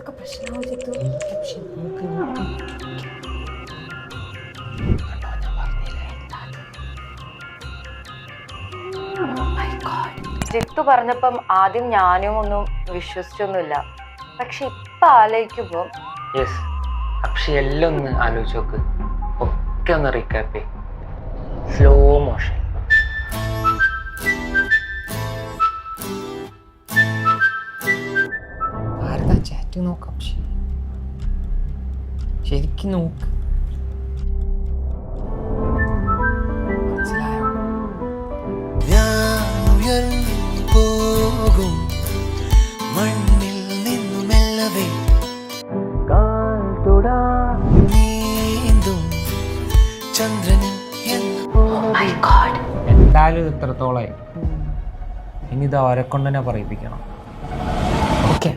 ഇതൊക്കെ പ്രശ്നമാവും ജിത്തു? ജിത്തു പറഞ്ഞപ്പം ആദ്യം ഞാനും ഒന്നും വിശ്വസിച്ചൊന്നുമില്ല. പക്ഷെ ഇപ്പൊ ആലോചിക്കുമ്പോ യെസ് പക്ഷെ എല്ലാം ഒന്ന് ആലോചിച്ച് നോക്ക്. ഒക്കെ ഒന്ന് റീക്കാപ്പേ സ്ലോ മോഷൻ ആരതാ ചാറ്റ് നോക്കാം. ശരിക്കും നോക്ക് പോകും. മണ്ണിൽ നിന്നു മെല്ലവേ. കാൽ തൊടാ. നീന്തും ചന്ദ്രനിൽ എന്ന എന്തായാലും ഇത് ഇത്രത്തോളമായി ഇനി ഇത് അവരെ കൊണ്ട് തന്നെ പറയിപ്പിക്കണം. ഓക്കെ